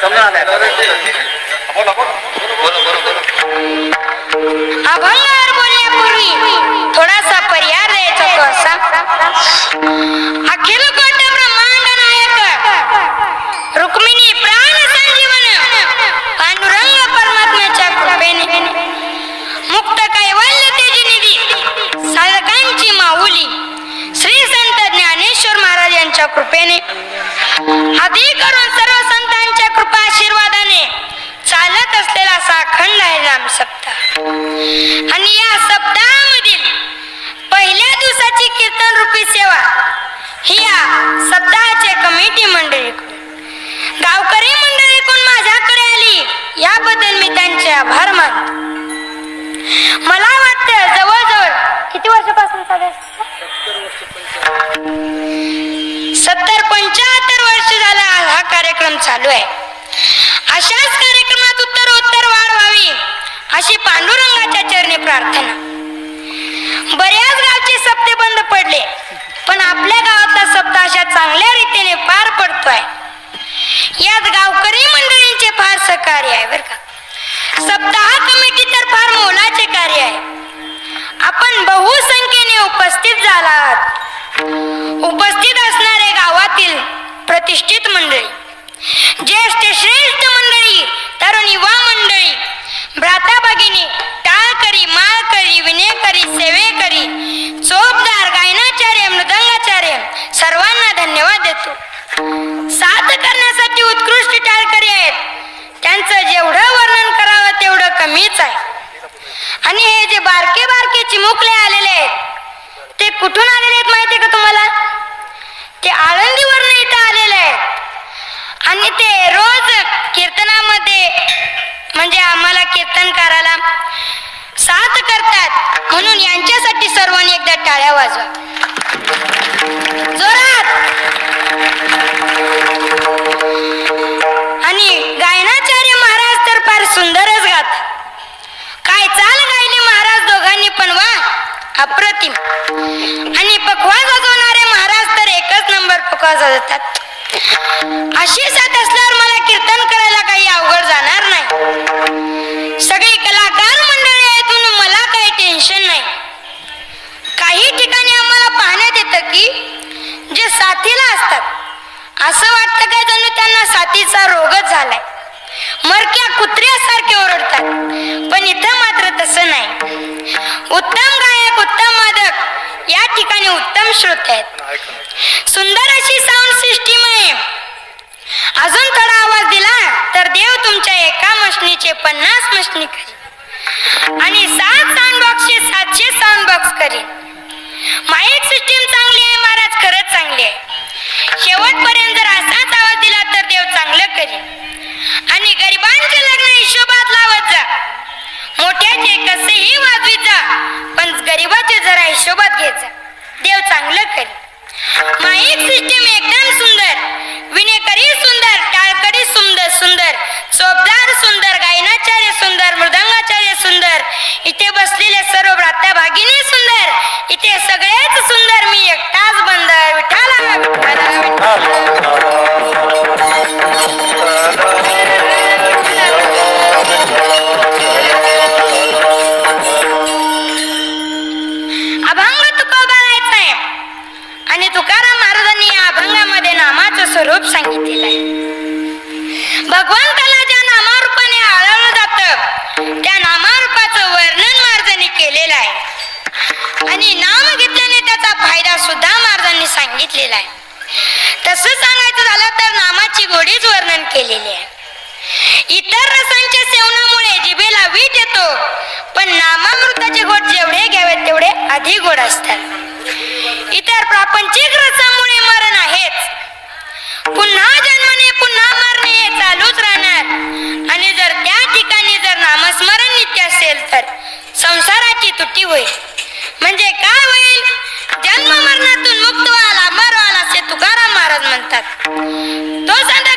समजा नाही बोला बोला बोला बोला. अभंगावर बोलण्यापूर्वी थोडासा पर्याय द्यायचा तो असा अखिल कोट ब्रह्मांड नायक रुक्मिणी प्राण संजीवन पांडुरंग परमात्म्याच्या कृपेने. मुक्त कैवल्य तेजी निधी साधकांची माऊली श्री संत ज्ञानेश्वर महाराज यांच्या कृपेने. आधी करून सर्व राम आहे सप्ताह आणि या सप्ताहामधील पहिल्या दिवसाची कीर्तन रूपी सेवा ही या सप्ताहाचे कमिटी मंडळी गावकरी मंडळीकडून माझ्याकडे आली याबद्दल मी त्यांचे आभार मानतो. मला वाटतं जवळजवळ किती वर्षापासून चालू सत्तर पंच्याहत्तर वर्ष झाला हा कार्यक्रम चालू आहे. प्रार्थना. बऱ्याच गावचे सप्ते बंद पडले पण आपल्या गावातला सप्ताह अशा चांगल्या रीतीने पार पडतोय. यात गावकरी मंडळींचे फार सहकार्य आहे बरं का. सप्ताह कमिटी तर फार मोलाचे कार्य आहे. आपण बहुसंख्येने उपस्थित झाला आहात उपस्थित असणारे गावातील प्रतिष्ठित मंडळी ज्येष्ठ श्रेष्ठ मंडळी तरुण युवा मंडळी भ्राता भगिनी टाळकरी करी विनेकरी सेवेकरी चोपदार गायनाचार्य मृदंगाचार्य सर्वांना धन्यवाद देतो. साथ करण्यासाठी उत्कृष्ट टाळकरी आहेत. त्यांचं जेवढं वर्णन करावं तेवढं कमीच आहे. आणि हे जे बारके बारके चिमुकले आलेले आहेत ते कुठून आलेले आहेत माहिती का तुम्हाला ते आळंदीवरनं इथं आलेले आहेत आणि ते रोज कीर्तनामध्ये म्हणजे आम्हाला कीर्तनकाराला साथ करतात. म्हणून यांच्यासाठी सर्वांनी एकदा टाळ्या वाजवा. जोरात. आणि गायनाचार्य महाराज तर फार सुंदरच गात. काय चाल गायले महाराज दोघांनी पण वा? अप्रतिम. आणि पखवाज वाजवणारे महाराज तर एकच नंबर पखवाज वाजवतात. अशी साथ असल्यावर मला कीर्तन करायला काही अवघड जाणार नाही सगळी कलाकार मंडळी आहेत म्हणून मला काही टेन्शन नाही काही ठिकाणी आम्हाला पाहण्यात येतं की जे साथीला असतात असं वाटतं काय जणू त्यांना साथीचा रोगच झालाय. मरक्या कुत्र्यासारखे ओरडतात पण इथं मात्र तसं नाही. उत्तम गायक उत्तम वादक या ठिकाणी उत्तम श्रोते आहेत. सुंदर अशी साऊंड सिस्टीम आहे. अजून थोडा आवाज दिला तर देव तुमच्या एका मशनीचे पन्नास मशनी करी आणि सात साऊंड बॉक्सचे सातशे साऊंड बॉक्स करीन. माईक सिस्टीम चांगली आहे महाराज खरंच चांगली आहे. शेवटपर्यंत जर असाच आवाज दिला तर देव चांगलं करी आणि गरिबांचे लग्न हिशोबात लावत जा. मोठ्याचे कसेही वाजवीत जा पण गरिबाचे जरा हिशोबात घेत जा. देव चांगलं करी माईक सिस्टीम एकदम सुंदर विनेकरी सुंदर टाळकरी सुंदर सुंदर चोपदार सुंदर गायनाचार्य सुंदर मृदंगाचार्य सुंदर इथे बसलेले सर्व भागी होईल म्हणजे काय होईल? जन्म मरणातून मुक्त व्हायला अमर व्हाल तुकाराम महाराज म्हणतात. तो सांगा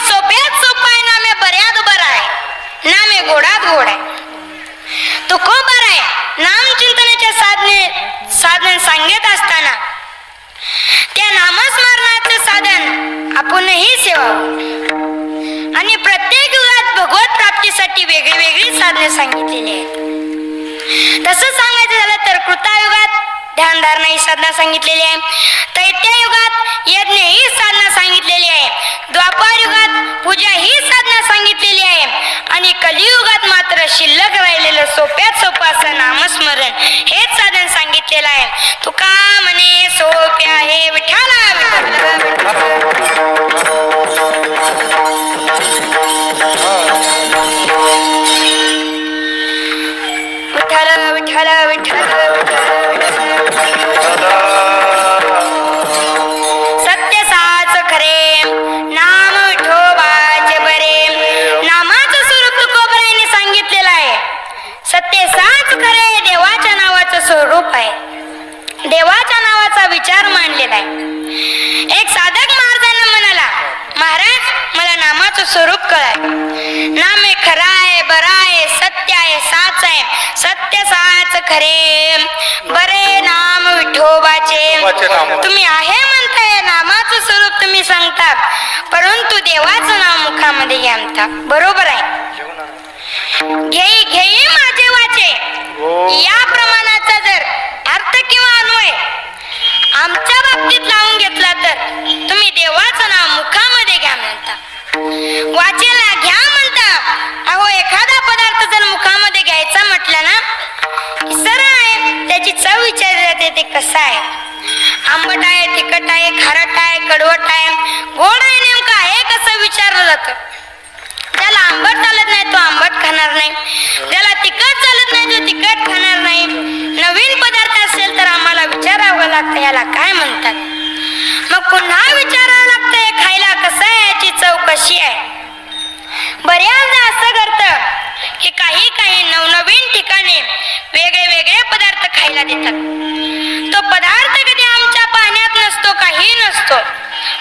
सोप्यात आहे बऱ्यात आहे गोडात गोड आहे आहे नाम चिंतनाच्या साधने साधन सांगत असताना त्या नामस्मरणाचं साधन आपणही सेवा आणि प्रत्येक युगात भगवत प्राप्तीसाठी वेगळी वेगळी साधने सांगितलेली आहेत. तसं सांगायचं झालं तर कृतायुगात ध्यानधारणा ही साधना सांगितलेली आहे. दैत्य युगात यज्ञ ही साधना सांगितलेली आहे. द्वापर युगात पूजा ही साधना सांगितलेली आहे. आणि कलियुगात मात्र शिल्लक राहिलेलं सोप्यात सोपं असं नामस्मरण हेच साधन सांगितलेलं आहे. तुका म्हणे सोप्या हे विठाला विठाला विठाला विठाला स्वरूप आहे. देवाच्या नावाचा विचार मांडलेला आहे. एक साधक महाराजांना म्हणाला महाराज मला नामाचं स्वरूप कळाय नाम हे खरा आहे बरा आहे सत्य आहे साच आहे. सत्य साच खरे. बरे नाम विठोबाचे. तुम्ही आहे म्हणताय नामाचं स्वरूप तुम्ही सांगता. परंतु देवाचं नाव मुखामध्ये घ्या म्हणता. बरोबर आहे. घेई घेई माझे वाचे. या प्रमाणाचा अर्थ किंवा अन्वय? आमच्या बाबतीत लावून घेतला तर तुम्ही देवाचं नाव मुखामध्ये घ्या म्हणता. वाचेला घ्या म्हणता. अहो एखादा पदार्थ जर मुखामध्ये घ्यायचा म्हटलं ना सर आहे त्याची चव विचारली जाते ते कसं आहे? आंबट आहे तिखट आहे खारट आहे कडवट आहे गोड आहे नेमकं आहे कसं विचारलं जातं? ज्याला आंबट चालत नाही तो आंबट खाणार नाही. ज्याला तिखट चालत नाही तो तिखट खाणार लागतं याला काय म्हणतात? मग पुन्हा विचारावं लागतंय खायला कसं आहे याची चव कशी आहे? बऱ्याचदा असं घडतं की काही काही नवनवीन ठिकाणी वेगळे वेगळे पदार्थ खायला देतात. तो पदार्थ कधी आमच्या पाण्यात नसतो काही नसतो.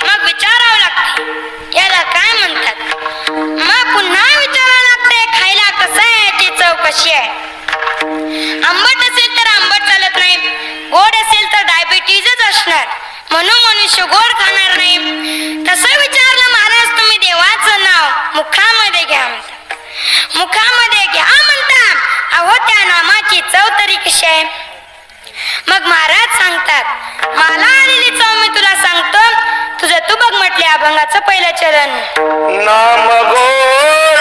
मग विचारावं लागतं याला काय म्हणतात? मग पुन्हा विचारावं लागतंय खायला कसं आहे याची चव कशी आहे? असणार. म्हणून मनुष्य गोड खाणार नाही. तसं विचारलं महाराज तुम्ही देवाचं नाव मुखामध्ये घ्या म्हणता मुखामध्ये घ्या म्हणता अहो त्या नामाची चव तरी कशी आहे? मग महाराज सांगतात मला आलेली चव मी तुला सांगतो. तुझं तू बघ म्हटले अभंगाचं पहिलं चरण नाम गोड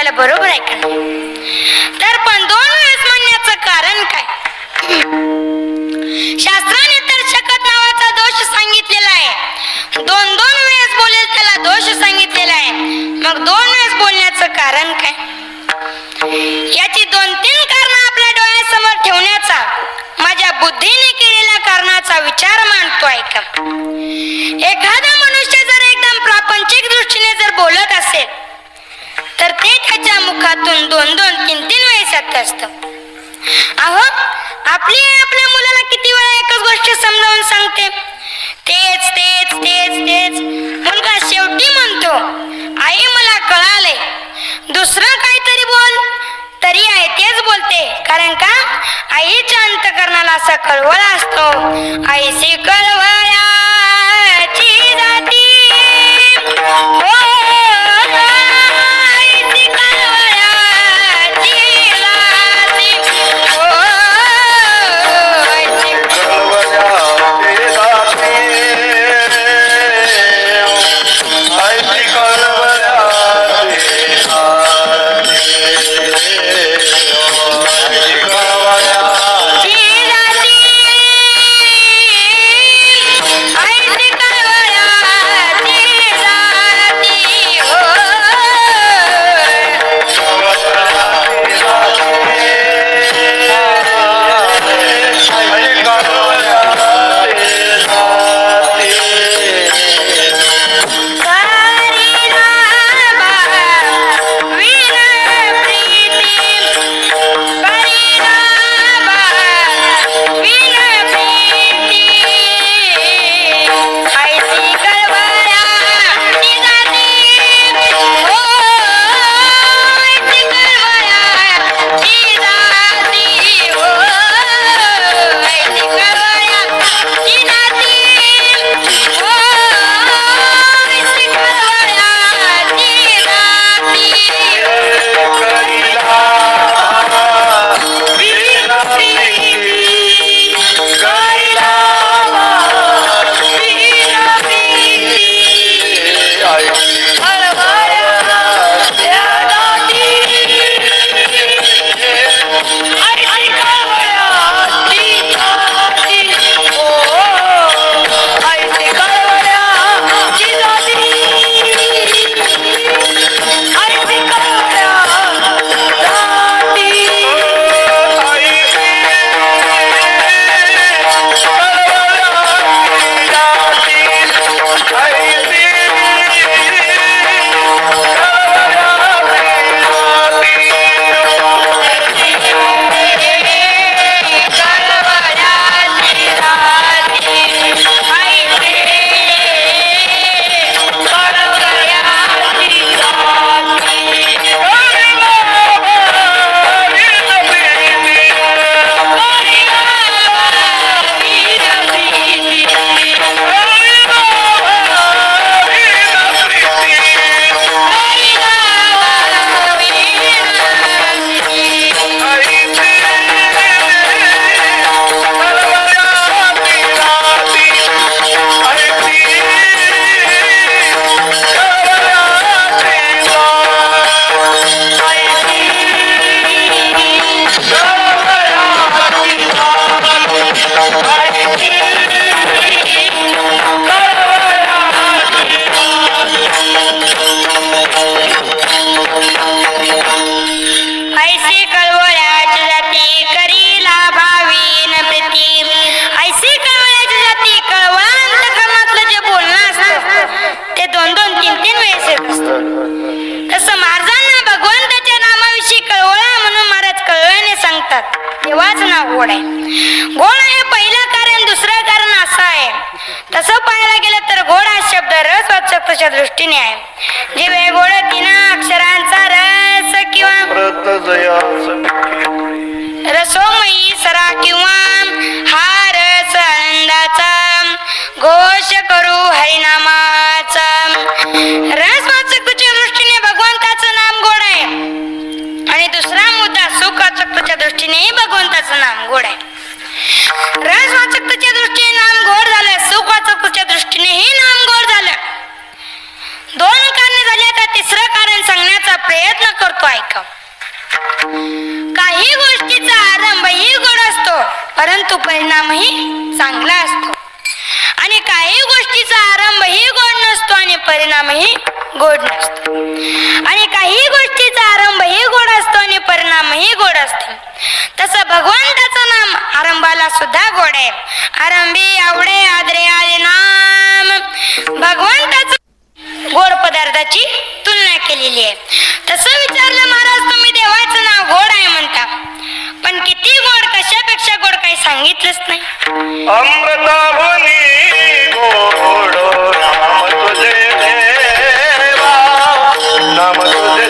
आपल्याला बरोबर आहे का? तर पण दोन वेळेस म्हणण्याचं कारण काय? शास्त्राने तर शकत नावाचा दोष सांगितलेला आहे. दोन दोन वेळेस बोलेल त्याला दोष सांगितलेला आहे. मग दोन वेळेस बोलण्याचं कारण काय? याची दोन तीन कारण आपल्या डोळ्यासमोर ठेवण्याचा माझ्या बुद्धीने केलेल्या कारणाचा विचार मानतो का? एखादा मनुष्य जर एकदम प्रापंचिक दृष्टीने जर बोलत असेल तर ते त्याच्या मुखातून दोन दोन तीन तीन वेळेस येत असत. अहो आपली आई आपल्या मुलाला किती वेळा एकच गोष्ट समजावून सांगते? तेच तेच तेच तेच. मुलगा शेवटी म्हणतो आई मला कळाले दुसरं काहीतरी बोल. तरी आई तेच बोलते कारण का? आईच्या अंतकरणाला असा कळवळा असतो. आईशी कळवळ्याची जाती. हो, गोड आहे. गोड हे पहिलं कारण दुसरं कारण असं आहे. तसं पाहायला गेलं तर गोड हा शब्द रस वाचकच्या दृष्टीने आहे. जे वेगोड तीन अक्षरांचा रस किंवा रसोमयी सरा परिणामही चांगला असतो. आणि काही गोष्टीचा आरंभही गोड नसतो आणि परिणामही गोड नसतो. आणि काही गोष्टीचा आरंभही गोड असतो आणि परिणामही गोड असतो. तसं भगवंताचं नाम आरंभाला सुद्धा गोड आहे. आरंभी आवडे आदरे आले नाम. भगवंताच गोड पदार्थाची तुलना केलेली आहे. तसं विचारलं महाराज तुम्ही देवाचं नाव गोड आहे म्हणता. पण किती गोड कशापेक्षा गोड काही सांगितलंच नाही. अमृता नाम तुझे देवा नाम तुझे